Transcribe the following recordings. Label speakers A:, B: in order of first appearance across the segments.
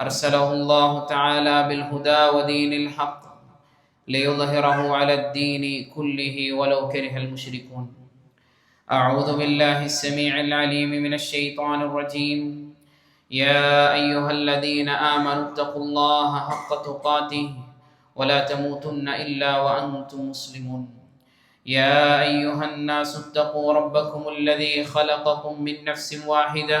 A: أرسله الله تعالى بالهدى ودين الحق ليظهره على الدين كله ولو كره المشركون. أعوذ بالله السميع العليم من الشيطان الرجيم. يا أيها الذين آمنوا اتقوا الله حق تقاته ولا تموتن إلا وأنتم مسلمون. يا أيها الناس اتقوا ربكم الذي خلقكم من نفس واحدة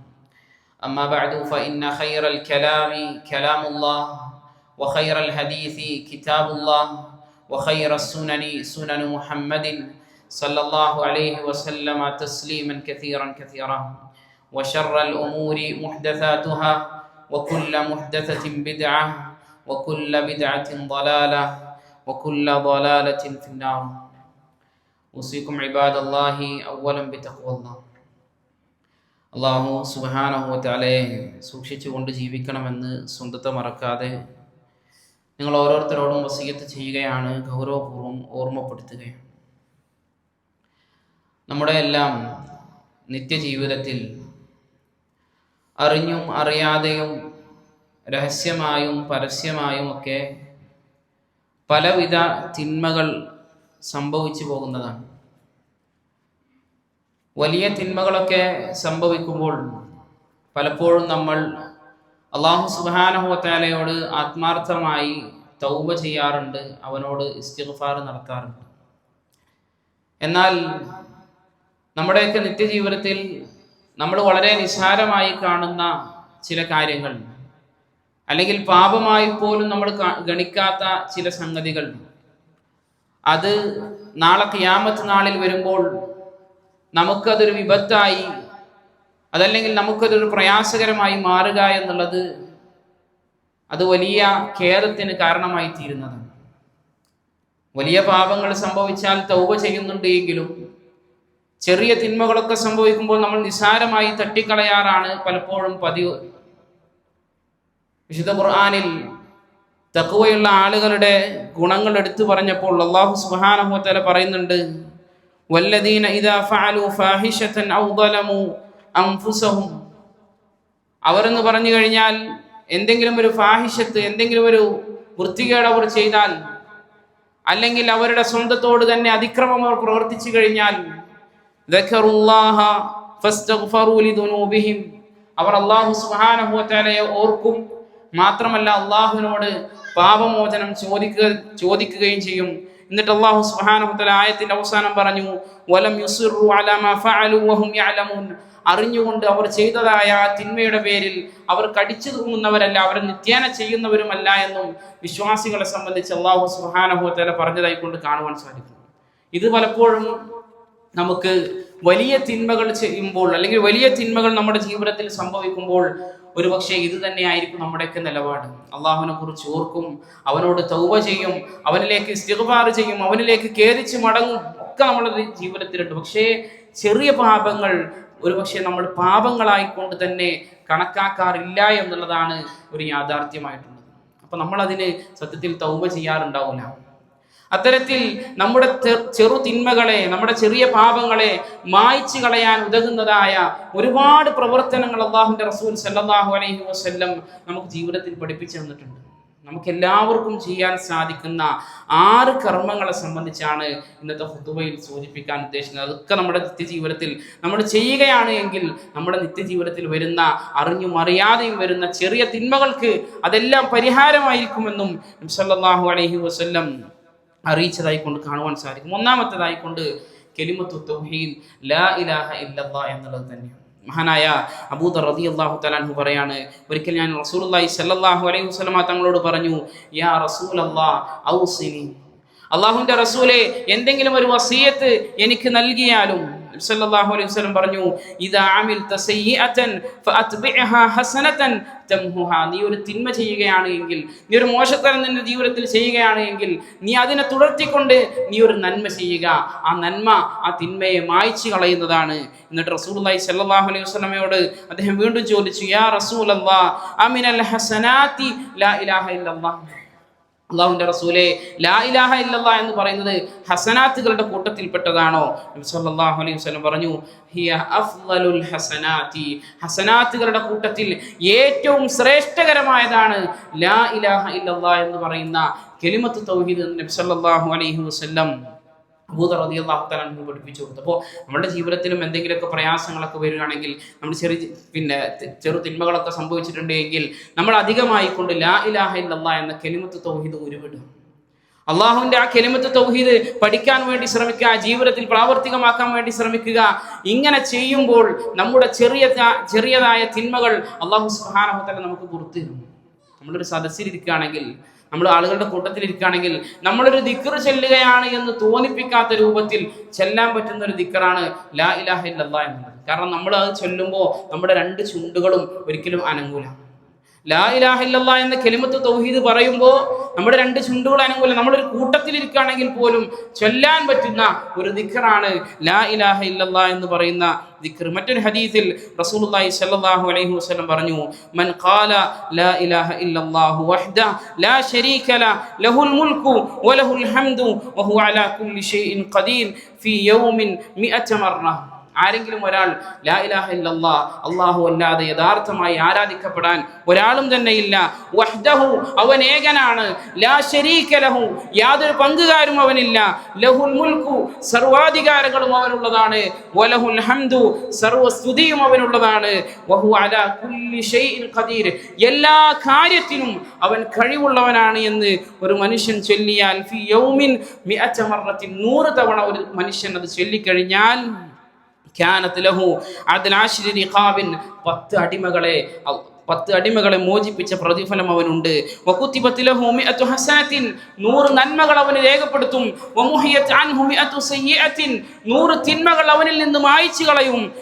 A: أما بعد فإن خير الكلام كلام الله وخير الحديث كتاب الله وخير السنن سنن محمد صلى الله عليه وسلم تسليما كثيرا كثيرا وشر الأمور محدثاتها وكل محدثة بدعة وكل بدعة ضلالة وكل ضلالة في النار. أوصيكم عباد الله أولا بتقوى الله. അള്ളാഹു സുബാനഹുവറ്റാലെ സൂക്ഷിച്ചുകൊണ്ട് ജീവിക്കണമെന്ന് സ്വന്തത്തെ മറക്കാതെ നിങ്ങൾ ഓരോരുത്തരോടും വസീയത്ത് ചെയ്യുകയാണ് ഗൗരവപൂർവം ഓർമ്മപ്പെടുത്തുകയാണ് നമ്മുടെ എല്ലാം നിത്യജീവിതത്തിൽ അറിഞ്ഞും അറിയാതെയും രഹസ്യമായും പരസ്യമായും ഒക്കെ പലവിധ തിന്മകൾ സംഭവിച്ചു പോകുന്നതാണ്. വലിയ തിന്മകളൊക്കെ സംഭവിക്കുമ്പോൾ പലപ്പോഴും നമ്മൾ അള്ളാഹു സുബാനഹുവത്താലയോട് ആത്മാർത്ഥമായി തൗബ ചെയ്യാറുണ്ട് അവനോട് ഇസ്തിഫാർ നടത്താറുണ്ട്. എന്നാൽ നമ്മുടെയൊക്കെ നിത്യജീവിതത്തിൽ നമ്മൾ വളരെ നിസ്സാരമായി കാണുന്ന ചില കാര്യങ്ങൾ അല്ലെങ്കിൽ പാപമായി പോലും നമ്മൾ ഗണിക്കാത്ത ചില സംഗതികൾ അത് നാളെ ക്യാമത്ത് നാളിൽ വരുമ്പോൾ നമുക്കതൊരു വിപത്തായി അതല്ലെങ്കിൽ നമുക്കതൊരു പ്രയാസകരമായി മാറുക എന്നുള്ളത് അത് വലിയ ഖേദത്തിന് കാരണമായി തീരുന്നതാണ് വലിയ പാപങ്ങൾ സംഭവിച്ചാൽ തൗബ ചെയ്യുന്നുണ്ട് എങ്കിലും ചെറിയ തിന്മകളൊക്കെ സംഭവിക്കുമ്പോൾ നമ്മൾ നിസാരമായി തട്ടിക്കളയാറാണ് പലപ്പോഴും പതിവ്. വിശുദ്ധ ഖുർആാനിൽ തക്കുവയുള്ള ആളുകളുടെ ഗുണങ്ങൾ എടുത്തു പറഞ്ഞപ്പോൾ അള്ളാഹു സുബാനഹുത്തല പറയുന്നുണ്ട് വല്ലദീന ഇദാ فعلوا فاحشة أو ظلموا أنفسهم. അവരെന്ന് പറഞ്ഞു കഴിഞ്ഞാൽ എന്തെങ്കിലും ഒരു ഫാഹിഷത്ത് എന്തെങ്കിലും ഒരു വൃത്തികേട് അവർ ചെയ്താൽ അല്ലെങ്കിൽ അവരുടെ സ്വന്തത്തോട് തന്നെ അതിക്രമം അവർ പ്രവർത്തിച്ചു കഴിഞ്ഞാൽ അവർ അള്ളാഹു സുഹാനഹുവലയെ ഓർക്കും. മാത്രമല്ല അള്ളാഹുവിനോട് പാപമോചനം ചോദിക്കുക ചോദിക്കുകയും ചെയ്യും. എന്നിട്ട് അള്ളാഹു സുബ്ഹാനഹു ആയത്തിന്റെ അവസാനം പറഞ്ഞു വലം യുസിറു അലാ മാ ഫഅലു യഅലമൂൻ. അറിഞ്ഞുകൊണ്ട് അവർ ചെയ്തതായ തിന്മയുടെ പേരിൽ അവർ കടിച്ചു തൂങ്ങുന്നവരല്ല അവർ നിത്യേന ചെയ്യുന്നവരുമല്ല എന്നും വിശ്വാസികളെ സംബന്ധിച്ച് അള്ളാഹു സുബ്ഹാനഹു തആല പറഞ്ഞതായി കൊണ്ട് കാണുവാൻ സാധിക്കും ഇത് പലപ്പോഴും നമുക്ക് വലിയ തിന്മകൾ ചെയ്യുമ്പോൾ അല്ലെങ്കിൽ വലിയ തിന്മകൾ നമ്മുടെ ജീവിതത്തിൽ സംഭവിക്കുമ്പോൾ ഒരുപക്ഷെ ഇത് തന്നെയായിരിക്കും നമ്മുടെയൊക്കെ നിലപാട്. അള്ളാഹുവിനെ കുറിച്ച് ഓർക്കും അവനോട് തൗവ ചെയ്യും അവനിലേക്ക് ഇസ്തിഗ്ഫാർ ചെയ്യും അവനിലേക്ക് ഖേദിച്ച് മടങ്ങും ഒക്കെ നമ്മുടെ ജീവിതത്തിലുണ്ട്. പക്ഷേ ചെറിയ പാപങ്ങൾ ഒരുപക്ഷെ നമ്മൾ പാപങ്ങളായിക്കൊണ്ട് തന്നെ കണക്കാക്കാറില്ല എന്നുള്ളതാണ് ഒരു യാഥാർത്ഥ്യമായിട്ടുള്ളത്. അപ്പൊ നമ്മളതിന് സത്യത്തിൽ തൗവ ചെയ്യാറുണ്ടാവില്ല. അത്തരത്തിൽ നമ്മുടെ ചെറു തിന്മകളെ നമ്മുടെ ചെറിയ പാപങ്ങളെ മായ്ച്ചു കളയാൻ ഉതകുന്നതായ ഒരുപാട് പ്രവർത്തനങ്ങൾ അള്ളാഹുന്റെ റസൂൽ സല്ലാഹു അലൈഹി വസ്ല്ലം നമുക്ക് ജീവിതത്തിൽ പഠിപ്പിച്ചു തന്നിട്ടുണ്ട്. നമുക്ക് എല്ലാവർക്കും ചെയ്യാൻ സാധിക്കുന്ന ആറ് കർമ്മങ്ങളെ സംബന്ധിച്ചാണ് ഇന്നത്തെ ഹുദുബയിൽ സൂചിപ്പിക്കാൻ ഉദ്ദേശിക്കുന്നത്. അതൊക്കെ നമ്മുടെ നിത്യജീവിതത്തിൽ നമ്മൾ ചെയ്യുകയാണ് എങ്കിൽ നമ്മുടെ നിത്യജീവിതത്തിൽ വരുന്ന അറിഞ്ഞും അറിയാതെയും വരുന്ന ചെറിയ തിന്മകൾക്ക് അതെല്ലാം പരിഹാരമായിരിക്കുമെന്നും സല്ലല്ലാഹു അലൈഹി വസല്ലം അറിയിച്ചതായി കൊണ്ട് കാണുവാൻ സാധിക്കും. ഒന്നാമത്തേതായി കൊണ്ട് കെലിമത്തു തൗഹീദ് ലാ ഇലാഹ എന്നുള്ളത് തന്നെയാണ്. മഹാനായ അബൂദർ റതി അള്ളാഹു തലാൻഹു പറയാണ് ഒരിക്കൽ ഞാൻ റസൂലുള്ളാഹി സല്ലാഹു അലൈഹി വസ്ലമ തങ്ങളോട് പറഞ്ഞു യാ റസൂൽ ഔസിനി. റസൂലെ എന്തെങ്കിലും ഒരു വസീയത്ത് എനിക്ക് നൽകിയാലും സല്ലല്ലാഹു അലൈഹി വസല്ലം പറഞ്ഞു ഇദാ അമിൽത സയ്യിഅതൻ ഫഅത്ബിഅഹാ ഹസനതൻ തംഹുഹാ. നീ ഒരു തിന്മ ചെയ്യുകയാണ് എങ്കിൽ നീ ഒരു മോശത്തരം നിന്റെ ജീവിതത്തിൽ ചെയ്യുകയാണ് എങ്കിൽ നീ അതിനെ തുടർത്തിക്കൊണ്ട് നീ ഒരു നന്മ ചെയ്യുക. ആ നന്മ ആ തിന്മയെ മായ്ച്ചു കളയുന്നതാണ്. എന്നിട്ട് റസൂലുള്ളാഹി സല്ലാഹു അലൈഹി വസ്ലമയോട് അദ്ദേഹം വീണ്ടും ചോദിച്ചു യാ റസൂലല്ലാ അമിനൽ ഹസനാത്തി ലാ ഇലാഹ ഇല്ലല്ലാഹ് അള്ളാഹുവിന്റെ റസൂലെ ലാ ഇലാഹ ഇല്ലല്ല എന്ന് പറയുന്നത് ഹസനാത്തുകളുടെ കൂട്ടത്തിൽപ്പെട്ടതാണോ? നബി സല്ലല്ലാഹു അലൈഹി വസല്ലം പറഞ്ഞു ഹിയ അഫ്ളലുൽ ഹസനാത്തി. ഹസനാത്തുകളുടെ കൂട്ടത്തിൽ ഏറ്റവും ശ്രേഷ്ഠകരമായതാണ് ലാ ഇലാഹ ഇല്ലല്ല എന്ന് പറയുന്ന കെലിമത്ത് തൗഹീദ് എന്ന് നബി സല്ലല്ലാഹു അലൈഹി വസല്ലം. അബൂദർ റതി അള്ളാഹു തലാൻഹു പഠിപ്പിച്ചു കൊടുത്തു. അപ്പോൾ നമ്മുടെ ജീവിതത്തിലും എന്തെങ്കിലുമൊക്കെ പ്രയാസങ്ങളൊക്കെ വരികയാണെങ്കിൽ നമ്മൾ ചെറിയ പിന്നെ ചെറു തിന്മകളൊക്കെ സംഭവിച്ചിട്ടുണ്ട് എങ്കിൽ നമ്മൾ അധികമായി കൊണ്ട് ലാ ഇലാഹ ഇല്ലല്ലാ എന്ന കെലിമത്ത് തൗഹീദ് ഉരുവിടും അള്ളാഹുവിന്റെ ആ കെലിമത്ത് തൗഹീദ് പഠിക്കാൻ വേണ്ടി ശ്രമിക്കുക ജീവിതത്തിൽ പ്രാവർത്തികമാക്കാൻ വേണ്ടി ശ്രമിക്കുക ഇങ്ങനെ ചെയ്യുമ്പോൾ നമ്മുടെ ചെറിയ ചെറിയതായ തിന്മകൾ അള്ളാഹു സുഹാനഹത്തല നമുക്ക് പുറത്തു നമ്മളൊരു സദസ്സിലിരിക്കുകയാണെങ്കിൽ നമ്മൾ ആളുകളുടെ കൂട്ടത്തിൽ ഇരിക്കുകയാണെങ്കിൽ നമ്മളൊരു ദിക്കർ ചെല്ലുകയാണ് എന്ന് തോന്നിപ്പിക്കാത്ത രൂപത്തിൽ ചെല്ലാൻ പറ്റുന്ന ഒരു ദിക്കറാണ് ലാ ഇലാഹ ഇല്ലല്ലാ എന്നുള്ളത്. കാരണം നമ്മൾ അത് ചൊല്ലുമ്പോൾ നമ്മുടെ രണ്ട് ചുണ്ടുകളും ഒരിക്കലും അനങ്ങൂല. ലാ ഇലാഹ ഇല്ലല്ലാ എന്ന കെലിമത്ത് തൗഹീദ് പറയുമ്പോൾ നമ്മുടെ രണ്ട് ചുണ്ടുകൾ അനങ്ങൂല. നമ്മളൊരു കൂട്ടത്തിലിരിക്കുകയാണെങ്കിൽ പോലും ചൊല്ലാൻ പറ്റുന്ന ഒരു ദിഖറാണ് ലാ ഇലാഹ ഇല്ലല്ലാ എന്ന് പറയുന്ന ദിഖർ. മറ്റൊരു ഹദീസിൽ റസൂലുള്ളാഹി സ്വല്ലല്ലാഹു അലൈഹി വസല്ലം പറഞ്ഞു മൻ ഖാല ലാ ഇലാഹ ഇല്ലല്ലാഹു വഹ്ദ ലാ ശരീക ല ലഹുൽ മുൽക്കു വലഹുൽ ഹംദു വഹുവ അലാ കുല്ലി ഷൈഇൻ ഖദീർ ഫീ യൗമിൻ മിഅത മർറ. ആരെങ്കിലും ഒരാൾ ലാ ഇലാഹ ഇല്ലല്ലാ അള്ളാഹു അല്ലാതെ യഥാർത്ഥമായി ആരാധിക്കപ്പെടാൻ ഒരാളും തന്നെ ഇല്ല. വഹ്ദഹു അവൻ ഏകനാണ്. ലാ ശരീക ലഹു യാതൊരു പങ്കുകാരും അവനില്ല. ലഹുൽ മുൽക്കു സർവാധികാരങ്ങളും അവനുള്ളതാണ്. വലഹുൽ ഹംദു സർവസ്തുതിയും അവനുള്ളതാണ്. വഹു അലാ കുല്ലി ഷൈഇൻ ഖദീർ എല്ലാ കാര്യത്തിനും അവൻ കഴിവുള്ളവനാണ് എന്ന് ഒരു മനുഷ്യൻ ചൊല്ലിയാൽ ഫി യൗമിൻ മിഅച്ച മറത്തിൻ നൂറ് തവണ ഒരു മനുഷ്യൻ അത് ചൊല്ലിക്കഴിഞ്ഞാൽ പത്ത് അടിമകളെ പത്ത് അടിമകളെ മോചിപ്പിച്ച പ്രതിഫലം അവനുണ്ട്. നൂറ് നന്മകൾ അവന് രേഖപ്പെടുത്തും. നൂറ് തിന്മകൾ അവനിൽ നിന്ന് മായിച്ചു കളയും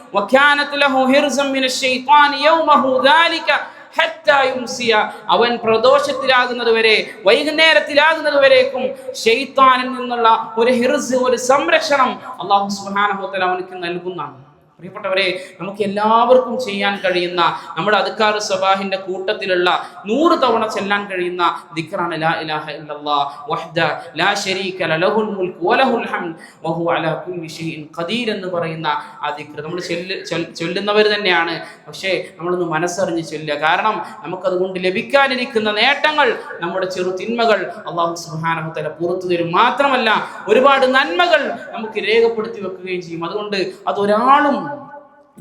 A: അവൻ പ്രദോഷത്തിലാകുന്നത് വരെ വൈകുന്നേരത്തിലാകുന്നത് വരേക്കും ഷെയ്ത്താനിൽ നിന്നുള്ള ഒരു ഹിർസ് ഒരു സംരക്ഷണം അള്ളാഹു സുഹാനഹോത്തൽ അവനക്ക് നൽകുന്നതാണ്. പ്രിയപ്പെട്ടവരെ നമുക്ക് എല്ലാവർക്കും ചെയ്യാൻ കഴിയുന്ന നമ്മുടെ അധികാര സബാഹിന്റെ കൂട്ടത്തിലുള്ള നൂറ് തവണ ചെല്ലാൻ കഴിയുന്ന ദിക്റാണ് ലാ ഇലാഹ ഇല്ലല്ലാഹ് വഹ്ദ ലാ ശരീക ലഹുൽ മുൽക്ക് വലഹുൽ ഹംദ് വഹു അലാ കുല്ലി ഷൈഇൻ ഖദീർ എന്ന് പറയുന്ന ആ ദിക്ർ. നമ്മൾ ചൊല്ല് ചൊല്ലുന്നവർ തന്നെയാണ്. പക്ഷേ നമ്മളൊന്ന് മനസ്സറിഞ്ഞ് ചൊല്ലുക. കാരണം നമുക്കതുകൊണ്ട് ലഭിക്കാനിരിക്കുന്ന നേട്ടങ്ങൾ നമ്മുടെ ചെറു തിന്മകൾ അള്ളാഹു സുബ്ഹാനഹു തആല പുറത്തു തരും. മാത്രമല്ല ഒരുപാട് നന്മകൾ നമുക്ക് രേഖപ്പെടുത്തി വെക്കുകയും ചെയ്യും. അതുകൊണ്ട് അതൊരാളും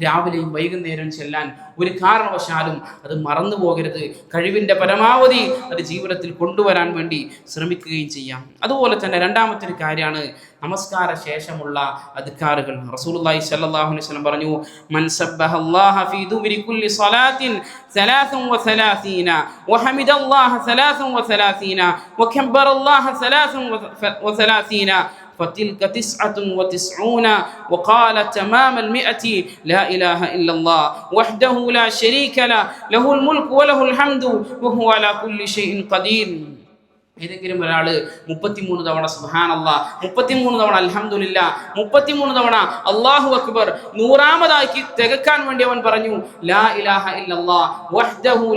A: രാവിലെയും വൈകുന്നേരം ചെല്ലാൻ ഒരു കാരണവശാലും അത് മറന്നു പോകരുത്. കഴിവിന്റെ പരമാവധി അത് ജീവിതത്തിൽ കൊണ്ടുവരാൻ വേണ്ടി ശ്രമിക്കുകയും ചെയ്യാം. അതുപോലെ തന്നെ രണ്ടാമത്തെ ഒരു കാര്യമാണ് നമസ്കാര ശേഷമുള്ള അധികാരുകൾ റസൂലുള്ളാഹി സ്വല്ലല്ലാഹു അലൈഹി വസല്ലം പറഞ്ഞു മൻ സബ്ബഹല്ലാഹ ഫീ സ്വലാത്തിൻ സലാസും فتلك تسعة وتسعون وقال تمام المئة. لا إله إلا الله وحده لا شريك له له الملك وله الحمد وهو على كل شيء قدير. ഏതെങ്കിലും ഒരാൾ മുപ്പത്തിമൂന്ന് തവണ സുഹാൻ അള്ളാ മുപ്പത്തിമൂന്ന് തവണ അൽഹംദുലില്ല മുപ്പത്തിമൂന്ന് തവണ അള്ളാഹു അക്ബർ നൂറാമതാക്കി തികക്കാൻ വേണ്ടി അവൻ പറഞ്ഞു ലാ ഇലാഹ വഹ്ദഹു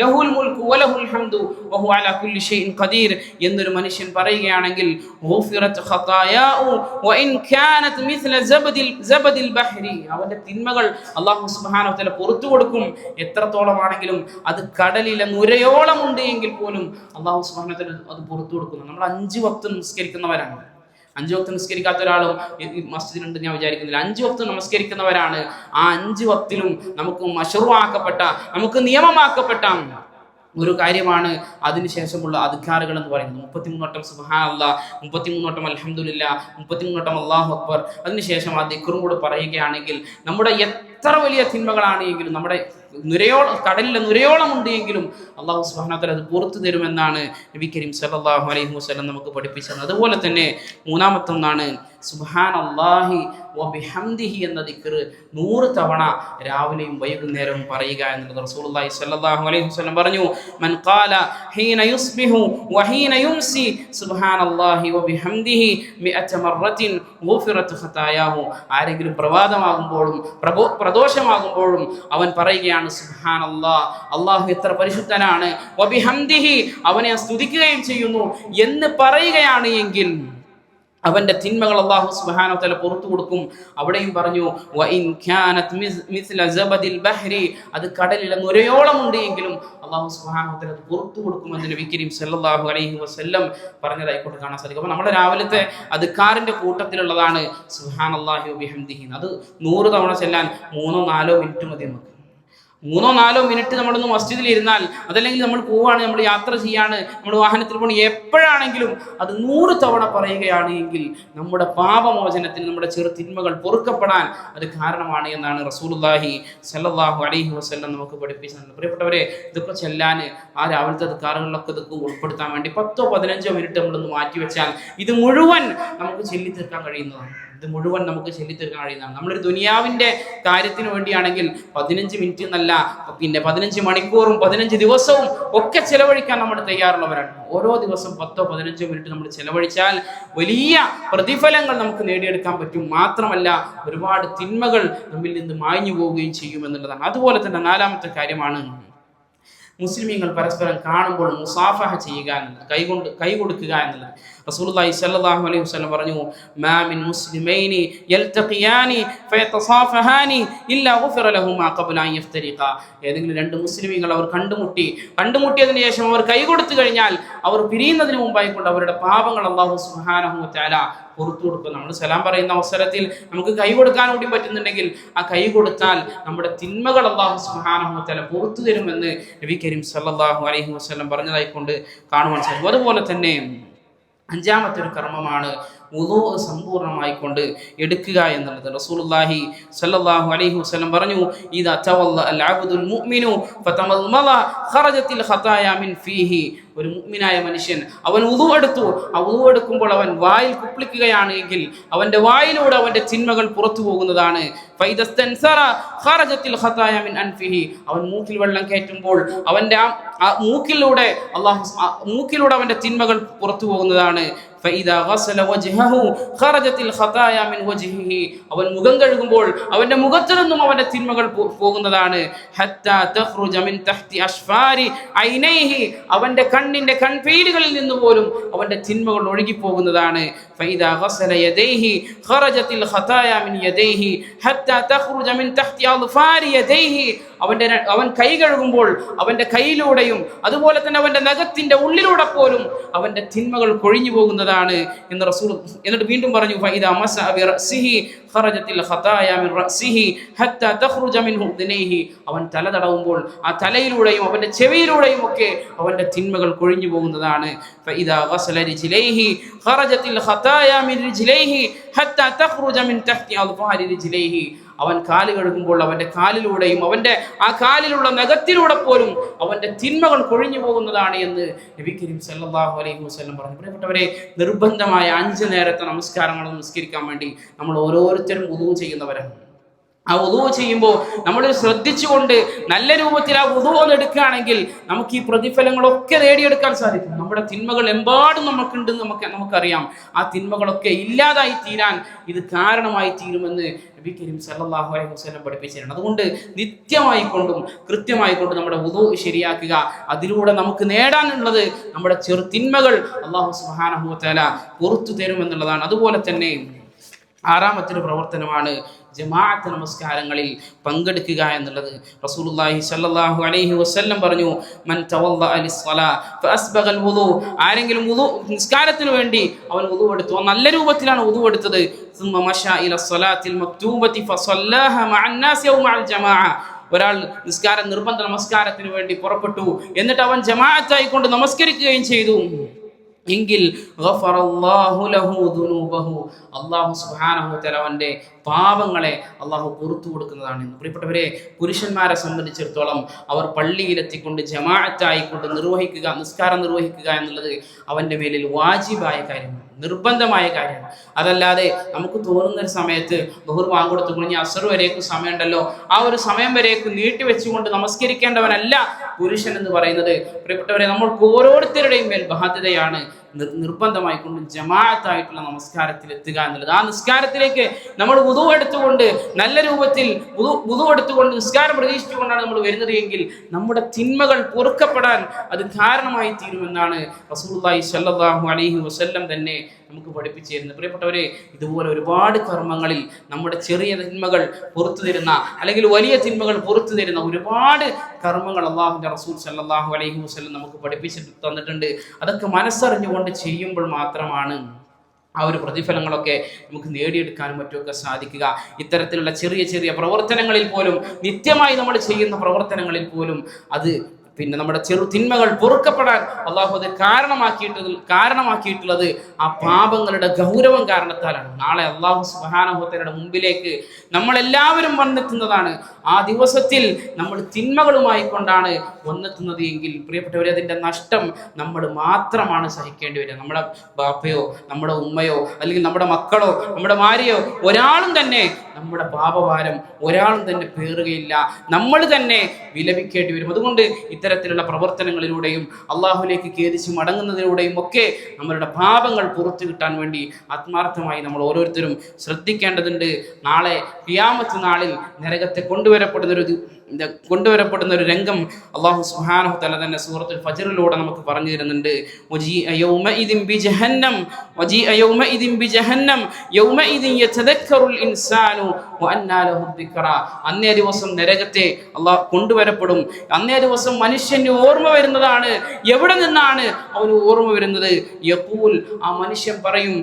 A: ലഹുൽ മുൽക്കു വലഹുൽ ഹംദു വഹു അലാ കുല്ലി ഷൈഇൻ ഖദീർ എന്നൊരു മനുഷ്യൻ പറയുകയാണെങ്കിൽ ഗുഫിറത് ഖതായാഉ വഇൻ കാനത് മിസ്ല സബദിൽ സബദിൽ ബഹ്രി അവന്റെ തിന്മകൾ അല്ലാഹു സുബ്ഹാനഹു വ പുറത്തു കൊടുക്കും. എത്രത്തോളമാണെങ്കിലും അത് കടലിലെ നുരയോളം ഉണ്ട് എങ്കിൽ പോലും അള്ളാഹു സുബ്ഹാനഹു സുഹാനത്തിന് അത് പുറത്തു കൊടുക്കുന്നു. നമ്മൾ അഞ്ച് വക്ത് നിസ്കരിക്കുന്നവരാണ് അഞ്ച് വക്ത് നിസ്കരിക്കാത്ത ഒരാളും മസ്ജിദിനുണ്ട് ഞാൻ വിചാരിക്കുന്നില്ല. അഞ്ച് വക്ത് നമസ്കരിക്കുന്നവരാണ്. ആ അഞ്ച് വക്തിലും നമുക്ക് മഷറുവാക്കപ്പെട്ട നമുക്ക് നിയമമാക്കപ്പെട്ട ഒരു കാര്യമാണ് അതിനുശേഷമുള്ള അധികാറുകൾ എന്ന് പറയുന്നത്. മുപ്പത്തിമൂന്ന് വട്ടം സുഹാ അല്ലാ മുപ്പത്തിമൂന്ന് വട്ടം അലഹമുല്ല മുപ്പത്തിമൂന്ന് വട്ടം അള്ളാഹു അക്ബർ. അതിനുശേഷം ആ ദിക്കറും കൂടെ പറയുകയാണെങ്കിൽ നമ്മുടെ എത്ര വലിയ തിന്മകളാണെങ്കിലും നമ്മുടെ നുരയോളം കടലിലെ നുരയോളം ഉണ്ട് എങ്കിലും അള്ളാഹു സുബാനത്തല അത് പുറത്തു തരുമെന്നാണ് നബി കരീം സല്ലല്ലാഹു അലൈഹി വസ്ലം നമുക്ക് പഠിപ്പിച്ചത്. അതുപോലെ തന്നെ മൂന്നാമത്തൊന്നാണ് സുബാൻ അള്ളാഹി വബിഹംദിഹി എന്ന ദിക്ർ നൂറ് തവണ രാവിലെയും വൈകുന്നേരവും പറയുക എന്നുള്ളത് റസൂലുള്ളാഹി സ്വല്ലല്ലാഹു അലൈഹി വസല്ലം പറഞ്ഞു. മൻ ഖാല ഹീന യുസ്ബിഹു വഹീന യുംസി സുബ്ഹാനല്ലാഹി വബിഹംദിഹി ഖതായാഹു. ആരെങ്കിലും പ്രഭാതമാകുമ്പോഴും പ്രബോ പ്രദോഷമാകുമ്പോഴും അവൻ പറയുകയാണ് സുബ്ഹാനല്ലാഹ് അല്ലാഹു എത്ര പരിശുദ്ധനാണ്. വബിഹംദിഹി അവനെ സ്തുതിക്കുകയും ചെയ്യുന്നു എന്ന് പറയുകയാണ് എങ്കിൽ അവന്റെ തിന്മകൾ അള്ളാഹു സുബ്ഹാനഹു തആല പുറത്തു കൊടുക്കും. അവിടെയും പറഞ്ഞു അത് കടലിലെ ഒരയോളം ഉണ്ട് എങ്കിലും അള്ളാഹു സുബാനോ തആല അത് പുറത്തു കൊടുക്കുമെന്ന് നബി കരീം സല്ലല്ലാഹു അലൈഹി വസ്ല്ലം പറഞ്ഞതായിക്കൊണ്ട് കാണാൻ സാധിക്കും. അപ്പോൾ നമ്മുടെ രാവിലത്തെ അദ്കാറിന്റെ കൂട്ടത്തിലുള്ളതാണ്. സുബ്ഹാനല്ലാഹി ബിഹംദിഹീൻ അത് നൂറ് തവണ ചെല്ലാൻ മൂന്നോ നാലോ മിനിറ്റ് മതി നമുക്ക്. മൂന്നോ നാലോ മിനിറ്റ് നമ്മളൊന്ന് മസ്ജിദിൽ ഇരുന്നാൽ അതല്ലെങ്കിൽ നമ്മൾ പോവാണ് നമ്മൾ യാത്ര ചെയ്യാണ് നമ്മൾ വാഹനത്തിൽ പോകണം എപ്പോഴാണെങ്കിലും അത് നൂറ് തവണ പറയുകയാണ് എങ്കിൽ നമ്മുടെ പാപമോചനത്തിന് നമ്മുടെ ചെറു തിന്മകൾ പൊറുക്കപ്പെടാൻ അത് കാരണമാണ് എന്നാണ് റസൂലുള്ളാഹി സല്ലാഹു അലൈഹി വസല്ലം നമുക്ക് പഠിപ്പിച്ചത്. പ്രിയപ്പെട്ടവരെ ഇതൊക്കെ ചെല്ലാൻ ആ രാവിലത്തെ കാറുകളിലൊക്കെ ഇതൊക്കെ ഉൾപ്പെടുത്താൻ വേണ്ടി പത്തോ പതിനഞ്ചോ മിനിറ്റ് നമ്മളൊന്ന് മാറ്റി വെച്ചാൽ ഇത് മുഴുവൻ നമുക്ക് ചെല്ലിത്തീർക്കാൻ തീർക്കാൻ കഴിയുന്നതാണ്. ഇത് മുഴുവൻ നമുക്ക് ചൊല്ലിത്തീർക്കാൻ കഴിയുന്നതാണ്. നമ്മളൊരു ദുനിയാവിന്റെ കാര്യത്തിന് വേണ്ടിയാണെങ്കിൽ പതിനഞ്ച് മിനിറ്റ് എന്നല്ല പിന്നെ പതിനഞ്ച് മണിക്കൂറും പതിനഞ്ച് ദിവസവും ഒക്കെ ചെലവഴിക്കാൻ നമ്മൾ തയ്യാറുള്ളവരാണ്. ഓരോ ദിവസം പത്തോ പതിനഞ്ചോ മിനിറ്റ് നമ്മൾ ചെലവഴിച്ചാൽ വലിയ പ്രതിഫലങ്ങൾ നമുക്ക് നേടിയെടുക്കാൻ പറ്റും. മാത്രമല്ല ഒരുപാട് തിന്മകൾ നമ്മിൽ നിന്ന് മാഞ്ഞു പോവുകയും ചെയ്യും എന്നുള്ളതാണ്. അതുപോലെ തന്നെ നാലാമത്തെ കാര്യമാണ് മുസ്ലിമീങ്ങൾ പരസ്പരം കാണുമ്പോൾ മുസാഫഹ ചെയ്യുക എന്നുള്ളത് കൈകൊണ്ട് കൈ കൊടുക്കുക എന്നുള്ളത്. റസൂലുള്ളാഹി സ്വല്ലല്ലാഹു അലൈഹി വസല്ലം പറഞ്ഞു മുസ്ലിമൈനി യൽതഖിയാനി ഫയതസാഫഹാനി ഇല്ലാ ഗുഫിറ ലഹുമാ അൻ ഏതെങ്കിലും രണ്ട് മുസ്ലിമീങ്ങൾ അവർ കണ്ടുമുട്ടി കണ്ടുമുട്ടിയതിനു ശേഷം അവർ കൈ കൊടുത്തു കഴിഞ്ഞാൽ അവർ പിരിയുന്നതിന് മുമ്പായി കൊണ്ട് അവരുടെ പാപങ്ങൾ അള്ളാഹു സുബ്ഹാനഹു വതആല തആല പുറത്തു കൊടുക്കും. നമ്മൾ സലാം പറയുന്ന അവസരത്തിൽ നമുക്ക് കൈ കൊടുക്കാൻ കൂടി പറ്റുന്നുണ്ടെങ്കിൽ ആ കൈ കൊടുത്താൽ നമ്മുടെ തിന്മകൾ അള്ളാഹു തആല പുറത്തു തരുമെന്ന് നബി കരീം സല്ലാഹു അലൈഹി വസ്ലം പറഞ്ഞതായിക്കൊണ്ട് കാണുവാൻ സാധിക്കും. അതുപോലെ തന്നെ അഞ്ചാമത്തെ ഒരു കർമ്മമാണ് ഉദോ സമ്പൂർണമായിക്കൊണ്ട് എടുക്കുക എന്നുള്ളത്. റസൂലുള്ളാഹി സല്ലല്ലാഹു അലൈഹി വസല്ലം പറഞ്ഞു ഇദാ തവല്ല അൽ അബ്ദുൽ മുഅ്മിനു ഫതമൽമല ഖറജത്തിൽ ഖതായ മിൻ ഫീഹി ഒരു മുഗ്മിനായ മനുഷ്യൻ. അവൻ ഉതുവെടുത്തു ആ ഉതുവെടുക്കുമ്പോൾ അവൻ വായിൽ കുപ്പിളിക്കുകയാണ് എങ്കിൽ അവന്റെ വായിലൂടെ അവന്റെ തിന്മകൾ പുറത്തു പോകുന്നതാണ്. അവൻ മൂക്കിൽ വെള്ളം കയറ്റുമ്പോൾ അവന്റെ ആ മൂക്കിലൂടെ അള്ളാഹു മൂക്കിലൂടെ അവന്റെ തിന്മകൾ പുറത്തു പോകുന്നതാണ്. അവൻ മുഖം കഴുകുമ്പോൾ അവന്റെ മുഖത്തു നിന്നും അവന്റെ തിന്മകൾ പോകുന്നതാണ്. അവന്റെ കൺ കണ്ണിന്റെ കൺപീലുകളിൽ നിന്ന് പോലും അവന്റെ തിന്മകൾ ഒഴുകിപ്പോകുന്നതാണ്. അവന്റെ അവൻ കൈ കഴുകുമ്പോൾ അവന്റെ കൈയിലൂടെയും അതുപോലെ തന്നെ അവന്റെ നഖത്തിന്റെ ഉള്ളിലൂടെ പോലും അവന്റെ തിന്മകൾ കൊഴിഞ്ഞു പോകുന്നതാണ് എന്ന് റസൂൽ എന്നിട്ട് വീണ്ടും പറഞ്ഞു മിൻ റസിഹി മിൻ ഹുദ്നൈഹി. അവൻ തല തടവുമ്പോൾ ആ തലയിലൂടെയും അവന്റെ ചെവിയിലൂടെയും ഒക്കെ അവന്റെ തിന്മകൾ കൊഴിഞ്ഞു പോകുന്നതാണ്. അവൻ കാൽ കഴുകുമ്പോൾ അവന്റെ കാലിലൂടെയും അവന്റെ ആ കാലിലുള്ള നഖത്തിലൂടെ പോലും അവന്റെ തിന്മകൾ കൊഴിഞ്ഞു പോകുന്നതാണ് എന്ന് നബി കരീം സല്ലാഹു അലൈഹി വസ്ലം പറഞ്ഞു. പ്രിയപ്പെട്ടവരെ നിർബന്ധമായ അഞ്ച് നേരത്തെ നമസ്കാരങ്ങൾ നമസ്കരിക്കാൻ വേണ്ടി നമ്മൾ ഓരോരുത്തരും ഉദവും ചെയ്യുന്നവരാണ്. ആ ഉദു ചെയ്യുമ്പോൾ നമ്മൾ ശ്രദ്ധിച്ചുകൊണ്ട് നല്ല രൂപത്തിൽ ആ ഉദു എടുക്കുകയാണെങ്കിൽ നമുക്ക് ഈ പ്രതിഫലങ്ങളൊക്കെ നേടിയെടുക്കാൻ സാധിക്കും. നമ്മുടെ തിന്മകൾ എമ്പാടും നമുക്കുണ്ടെന്ന് നമുക്ക് നമുക്കറിയാം. ആ തിന്മകളൊക്കെ ഇല്ലാതായി തീരാൻ ഇത് കാരണമായി തീരുമെന്ന് നബി കരീം സല്ലല്ലാഹു അലൈഹി വസ്ലം പഠിപ്പിച്ചിട്ടുണ്ട്. അതുകൊണ്ട് നിത്യമായി കൊണ്ടും കൃത്യമായി കൊണ്ടും നമ്മുടെ ഉദു ശരിയാക്കുക അതിലൂടെ നമുക്ക് നേടാനുള്ളത് നമ്മുടെ ചെറു തിന്മകൾ അള്ളാഹു സുബ്ഹാനഹു വതആല പുറത്തു തരുമെന്നുള്ളതാണ്. അതുപോലെ തന്നെ ആറാമത്തെ പ്രവർത്തനമാണ് ജമാഅത്ത് നമസ്കാരങ്ങളിൽ പങ്കെടുക്കുക എന്നുള്ളത് റസൂലുള്ളാഹി സ്വല്ലല്ലാഹു അലൈഹി വസല്ലം പറഞ്ഞു മൻ തവല്ലഅ ലിസ്സലാ ഫഅസ്ബഗൽ വുളു ആരെങ്കിലും വുളു നിസ്കാരത്തിന് വേണ്ടി അവൻ വുളു എടുത്തു അവൻ നല്ല രൂപത്തിലാണ് വുളു എടുത്തത് ثم مشى الى الصلاه المكتوبه فصلاها مع الناس او مع الجماعه ഒരാൾ നിസ്കാരം നിർബന്ധ നമസ്കാരത്തിന് വേണ്ടി പുറപ്പെട്ടു എന്നിട്ട് അവൻ ജമാഅത്തായി കൊണ്ട് നമസ്കരിക്കുകയും ചെയ്തു എങ്കിൽ അള്ളാഹു സുബ്ഹാനഹു വതആല അവന്റെ പാപങ്ങളെ അള്ളാഹു പുറത്തു കൊടുക്കുന്നതാണ് എന്ന്. പ്രിയപ്പെട്ടവരെ പുരുഷന്മാരെ സംബന്ധിച്ചിടത്തോളം അവർ പള്ളിയിലെത്തിക്കൊണ്ട് ജമാഅത്തായിക്കൊണ്ട് നിർവഹിക്കുക നിസ്കാരം നിർവഹിക്കുക എന്നുള്ളത് അവന്റെ മേലിൽ വാജിബായ കാര്യമാണ്. നിർബന്ധമായ കാര്യമാണ്. അതല്ലാതെ നമുക്ക് തോന്നുന്ന ഒരു സമയത്ത് ബഹുർ വാങ്ങുകൊടുത്തു കുഞ്ഞ് അസർ വരേക്കും സമയമുണ്ടല്ലോ. ആ ഒരു സമയം വരേക്കും നീട്ടി വെച്ചുകൊണ്ട് നമസ്കരിക്കേണ്ടവനല്ല പുരുഷൻ എന്ന് പറയുന്നത്. പ്രിയപ്പെട്ടവരെ നമ്മൾക്ക് ഓരോരുത്തരുടെയും മേൽ ബാധ്യതയാണ്. നിർ നിർബന്ധമായി കൊണ്ട് ജമാഅത്തായിട്ടുള്ള നമസ്കാരത്തിൽ എത്തുക എന്നുള്ളത്. ആ നിസ്കാരത്തിലേക്ക് നമ്മൾ വുതു എടുത്തുകൊണ്ട് നല്ല രൂപത്തിൽ വുതു എടുത്തുകൊണ്ട് നിസ്കാരം പ്രതീക്ഷിച്ചുകൊണ്ടാണ് നമ്മൾ വരുന്നത് എങ്കിൽ നമ്മുടെ തിന്മകൾ പൊറുക്കപ്പെടാൻ അത് കാരണമായി തീരുമെന്നാണ് റസൂലുള്ളാഹി സ്വല്ലല്ലാഹു അലൈഹി വസല്ലം തന്നെ നമുക്ക് പഠിപ്പിച്ചു തരുന്നത്. പ്രിയപ്പെട്ടവരെ ഇതുപോലെ ഒരുപാട് കർമ്മങ്ങളിൽ നമ്മുടെ ചെറിയ തിന്മകൾ പുറത്തു തരുന്ന അല്ലെങ്കിൽ വലിയ തിന്മകൾ പുറത്തു തരുന്ന ഒരുപാട് കർമ്മങ്ങൾ അള്ളാഹുന്റെ റസൂൽ സല്ലാഹു അലൈഹി വസ്ലം നമുക്ക് പഠിപ്പിച്ചിട്ട് തന്നിട്ടുണ്ട്. അതൊക്കെ മനസ്സറിഞ്ഞുകൊണ്ട് ചെയ്യുമ്പോൾ മാത്രമാണ് ആ ഒരു പ്രതിഫലങ്ങളൊക്കെ നമുക്ക് നേടിയെടുക്കാനും മറ്റുമൊക്കെ സാധിക്കുക. ഇത്തരത്തിലുള്ള ചെറിയ ചെറിയ പ്രവർത്തനങ്ങളിൽ പോലും നിത്യമായി നമ്മൾ ചെയ്യുന്ന പ്രവർത്തനങ്ങളിൽ പോലും അത് പിന്നെ നമ്മുടെ ചെറു തിന്മകൾ പൊറുക്കപ്പെടാൻ അള്ളാഹു അത് കാരണമാക്കിയിട്ട് കാരണമാക്കിയിട്ടുള്ളത് ആ പാപങ്ങളുടെ ഗൗരവം കാരണത്താലാണ്. നാളെ അള്ളാഹു സുഹാനഹോത്തരുടെ മുമ്പിലേക്ക് നമ്മളെല്ലാവരും വന്നെത്തുന്നതാണ്. ആ ദിവസത്തിൽ നമ്മൾ തിന്മകളുമായി കൊണ്ടാണ് വന്നെത്തുന്നത് എങ്കിൽ പ്രിയപ്പെട്ടവരെ അതിന്റെ നഷ്ടം നമ്മൾ മാത്രമാണ് സഹിക്കേണ്ടി വരിക. നമ്മുടെ ബാപ്പയോ നമ്മുടെ ഉമ്മയോ അല്ലെങ്കിൽ നമ്മുടെ മക്കളോ നമ്മുടെ ഭാര്യയോ ഒരാളും തന്നെ നമ്മുടെ പാപഭാരം ഒരാളും തന്നെ പേറുകയില്ല. നമ്മൾ തന്നെ വിലപിക്കേണ്ടി വരും. അതുകൊണ്ട് ഇത്തരത്തിലുള്ള പ്രവർത്തനങ്ങളിലൂടെയും അള്ളാഹുലേക്ക് കേദിച്ച് മടങ്ങുന്നതിലൂടെയും ഒക്കെ നമ്മളുടെ പാപങ്ങൾ പുറത്തു കിട്ടാൻ വേണ്ടി ആത്മാർത്ഥമായി നമ്മൾ ഓരോരുത്തരും ശ്രദ്ധിക്കേണ്ടതുണ്ട്. നാളെ പിയാമത്ത് നാളിൽ നരകത്തെ കൊണ്ടുവരപ്പെടുന്ന ഒരു ദി- ഇത് കൊണ്ടുവരപ്പെടുന്ന ഒരു രംഗം അള്ളാഹു സുബ്ഹാനഹു തല തന്നെ സൂറത്തുൽ ഫജറിലൂടെ നമുക്ക് പറഞ്ഞു തരുന്നുണ്ട്. അന്നേ ദിവസം നരകത്തെ അള്ളാഹ് കൊണ്ടുവരപ്പെടും. അന്നേ ദിവസം മനുഷ്യന് ഓർമ്മ വരുന്നതാണ്. എവിടെ നിന്നാണ് അവന് ഓർമ്മ വരുന്നത്? യഖൂൽ ആ മനുഷ്യൻ പറയും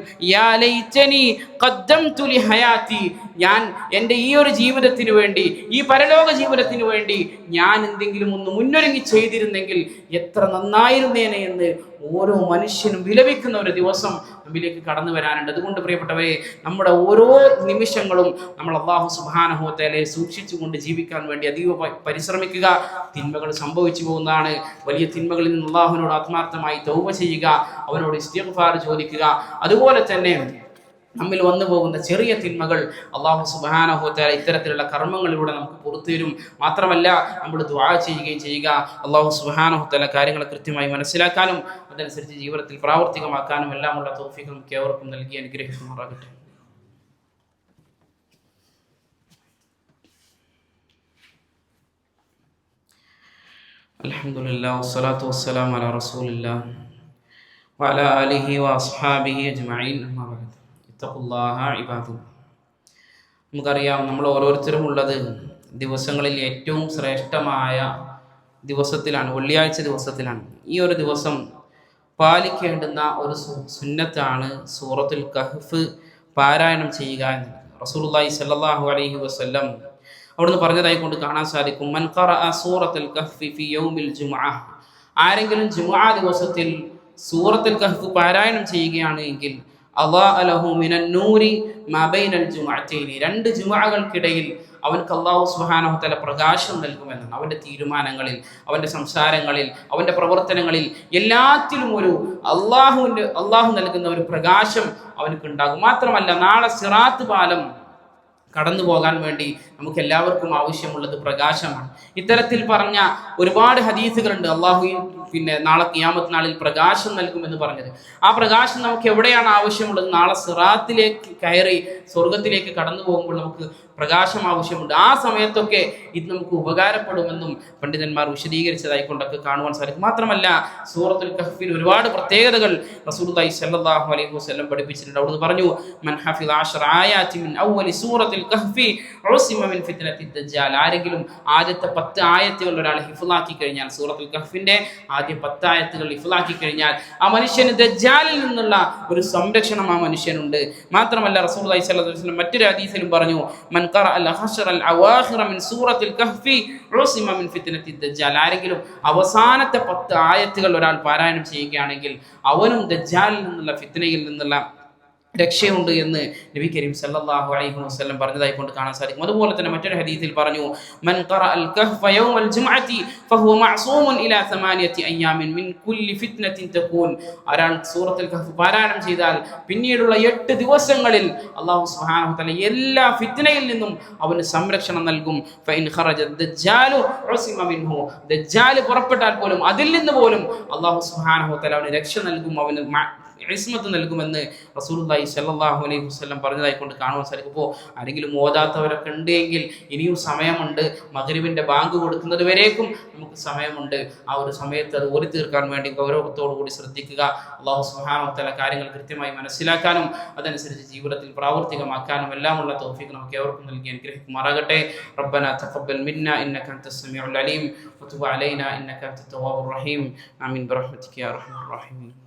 A: ഞാൻ എന്റെ ഈ ഒരു ജീവിതത്തിന് വേണ്ടി ഈ പരലോക ജീവിതത്തിന് വേണ്ടി ഞാൻ എന്തെങ്കിലും ഒന്ന് മുന്നൊരുങ്ങി ചെയ്തിരുന്നെങ്കിൽ എത്ര നന്നായിരുന്നേനെ എന്ന് ഓരോ മനുഷ്യനും വിലപിക്കുന്ന ഒരു ദിവസം നമ്മിലേക്ക് കടന്നു വരാനുണ്ട്. അതുകൊണ്ട് പ്രിയപ്പെട്ടവരെ നമ്മുടെ ഓരോ നിമിഷങ്ങളും നമ്മൾ അള്ളാഹു സുബാനഹോത്തേലെ സൂക്ഷിച്ചുകൊണ്ട് ജീവിക്കാൻ വേണ്ടി അതീവ പരിശ്രമിക്കുക. തിന്മകൾ സംഭവിച്ചു പോകുന്നതാണ്. വലിയ തിന്മകളിൽ നിന്ന് അള്ളാഹുവിനോട് ആത്മാർത്ഥമായി തൗബ ചെയ്യുക. അവനോട് ഇസ്തിഗ്ഫാർ ചോദിക്കുക. അതുപോലെ തന്നെ നമ്മിൽ വന്നു പോകുന്ന ചെറിയ തിന്മകൾ അള്ളാഹു സുബാനഹോത്താല ഇത്തരത്തിലുള്ള കർമ്മങ്ങളിലൂടെ നമുക്ക് പുറത്തു വരും. മാത്രമല്ല നമ്മൾ ദ്വാ ചെയ്യുകയും ചെയ്യുക അള്ളാഹു സുബാനഹോത്താല കാര്യങ്ങൾ കൃത്യമായി മനസ്സിലാക്കാനും അതനുസരിച്ച് ജീവിതത്തിൽ പ്രാവർത്തികമാക്കാനും എല്ലാമുള്ള തോഫിക്കും കേവർക്കും നൽകി അനുഗ്രഹിക്കുമാറാകട്ടെ. അലഹമുല്ലാ വസ്സലാത്തു വസ്സലാം അല റസൂലില്ല അജ്മഈൻ. ഇബാദു. നമുക്കറിയാം നമ്മൾ ഓരോരുത്തരും ഉള്ളത് ദിവസങ്ങളിൽ ഏറ്റവും ശ്രേഷ്ഠമായ ദിവസത്തിലാണ് വെള്ളിയാഴ്ച ദിവസത്തിലാണ്. ഈ ഒരു ദിവസം പാലിക്കേണ്ടുന്ന ഒരു സുന്നത്താണ് സൂറത്തുൽ കഹ്ഫ് പാരായണം ചെയ്യുക എന്ന് റസൂലുള്ളാഹി സ്വല്ലല്ലാഹു അലൈഹി വസല്ലം അവിടുന്ന് പറഞ്ഞതായി കൊണ്ട് കാണാൻ സാധിക്കും മൻ ഖറഅ സൂറത്തുൽ കഹ്ഫി ഫി യൗമിൽ ജുമുഅ ആരെങ്കിലും ജുമുഅ ദിവസത്തിൽ സൂറത്തുൽ കഹ്ഫ് പാരായണം ചെയ്യുകയാണ് എങ്കിൽ രണ്ട് ജുമാകൾക്കിടയിൽ അവൻക്ക് അള്ളാഹു സുബ്ഹാനഹു തആല പ്രകാശം നൽകുമെന്നാണ് അവന്റെ തീരുമാനങ്ങളിൽ അവന്റെ സംസാരങ്ങളിൽ അവന്റെ പ്രവർത്തനങ്ങളിൽ എല്ലാത്തിലും ഒരു അള്ളാഹുവിന്റെ അള്ളാഹു നൽകുന്ന ഒരു പ്രകാശം അവനക്ക് ഉണ്ടാകും മാത്രമല്ല നാളെ സിറാത്ത് പാലം കടന്നു പോകാൻ വേണ്ടി നമുക്ക് എല്ലാവർക്കും ആവശ്യമുള്ളത് പ്രകാശമാണ്. ഇത്തരത്തിൽ പറഞ്ഞ ഒരുപാട് ഹദീസുകളുണ്ട്. അള്ളാഹു പിന്നെ നാളെ കിയാമത്ത് നാളിൽ പ്രകാശം നൽകുമെന്ന് പറഞ്ഞത്. ആ പ്രകാശം നമുക്ക് എവിടെയാണ് ആവശ്യമുള്ളത്? നാളെ സിറാത്തിലേക്ക് കയറി സ്വർഗത്തിലേക്ക് കടന്നു പോകുമ്പോൾ നമുക്ക് പ്രകാശം ആവശ്യമുണ്ട്. ആ സമയത്തൊക്കെ ഇത് നമുക്ക് ഉപകാരപ്പെടുമെന്നും പണ്ഡിതന്മാർ വിശദീകരിച്ചതായി കൊണ്ടൊക്കെ കാണുവാൻ സാധിക്കും. മാത്രമല്ല സൂറത്തുൽ കഹ്ഫിൽ ഒരുപാട് പ്രത്യേകതകൾ റസൂലുള്ളാഹി സ്വല്ലല്ലാഹു അലൈഹി വസല്ലം പഠിപ്പിച്ചിട്ടുണ്ട്. അവിടുന്ന് പറഞ്ഞു മൻ ഹഫിൽ ആഷർ ആയാതി മിൻ അവ്വലി സൂറത്തുൽ കഹഫി മിൻ ഫിത്നത്തി ദജ്ജാൽ. ആരെങ്കിലും ആദ്യത്തെ പത്ത് ആയത്തുകൾ ഒരാൾ ഹിഫ്ളാക്കി കഴിഞ്ഞാൽ സൂറത്തുൽ കഹഫിന്റെ ആദ്യ പത്ത് ആയത്തുകൾ ഹിഫുലാക്കി കഴിഞ്ഞാൽ ആ മനുഷ്യന് ദജ്ജാലിൽ നിന്നുള്ള ഒരു സംരക്ഷണം ആ മനുഷ്യനുണ്ട്. മാത്രമല്ല സ്വല്ലല്ലാഹു അലൈഹി വസല്ലം മറ്റൊരു ഹദീസിലും പറഞ്ഞു മൻ ഖറ അൽ ഹഷറ من അവാഖിറ الكهف عصم من ഉസിമ الدجال ആരെങ്കിലും അവസാനത്തെ പത്ത് ആയത്തുകൾ ഒരാൾ പാരായണം ചെയ്യുകയാണെങ്കിൽ അവനും ദജ്ജാലിൽ നിന്നുള്ള ഫിത്നയിൽ നിന്നുള്ള രക്ഷയുണ്ട് എന്ന് നബി കരീം സല്ലല്ലാഹു അലൈഹി വസല്ലം പറഞ്ഞതായി കൊണ്ട് കാണാൻ സാധിക്കും. അതുപോലെ തന്നെ മറ്റൊരു ഹദീസിൽ പറഞ്ഞു മൻ ഖറ അൽ കഹ്ഫ ഫഹുവ ഇലാ മിൻ കുല്ലി തകൂൻ. സൂറത്തുൽ കഹ്ഫ് പാരായണം ചെയ്താൽ പിന്നീടുള്ള എട്ട് ദിവസങ്ങളിൽ അള്ളാഹു സുബ്ഹാനഹു തആല എല്ലാ ഫിത്നയിൽ നിന്നും അവന് സംരക്ഷണം നൽകും. ഖറജ മിൻഹു. പുറപ്പെട്ടാൽ പോലും അതിൽ നിന്ന് പോലും അള്ളാഹു സുബ്ഹാനഹു തആല അവന് രക്ഷ നൽകും അവന് ഇസ്മത്ത് നൽകുമെന്ന് റസൂലുള്ളാഹി സ്വല്ലല്ലാഹു അലൈഹി വസല്ലം പറഞ്ഞതായി കൊണ്ട് കാണുവാൻ സാധിക്കും അപ്പോൾ ആരെങ്കിലും ഓതാത്തവരൊക്കെ ഉണ്ടെങ്കിൽ ഇനിയും സമയമുണ്ട് മഗ്രിബിന്റെ ബാങ്ക് കൊടുക്കുന്നത് വരേക്കും നമുക്ക് സമയമുണ്ട് ആ ഒരു സമയത്ത് അത് ഓരി തീർക്കാൻ വേണ്ടി ഗൗരവത്തോടു കൂടി ശ്രദ്ധിക്കുക അള്ളാഹു സുബ്ഹാനഹു കാര്യങ്ങൾ കൃത്യമായി മനസ്സിലാക്കാനും അതനുസരിച്ച് ജീവിതത്തിൽ പ്രാവർത്തികമാക്കാനും എല്ലാമുള്ള തൗഫീഖ് നമുക്ക് ഏവർക്കും നൽകി അനുഗ്രഹിക്കുമാറാകട്ടെ ربنا تقبل منا انك انت السميع العليم وتب علينا انك انت التواب الرحيم امين برحمتك يا ارحم الراحمين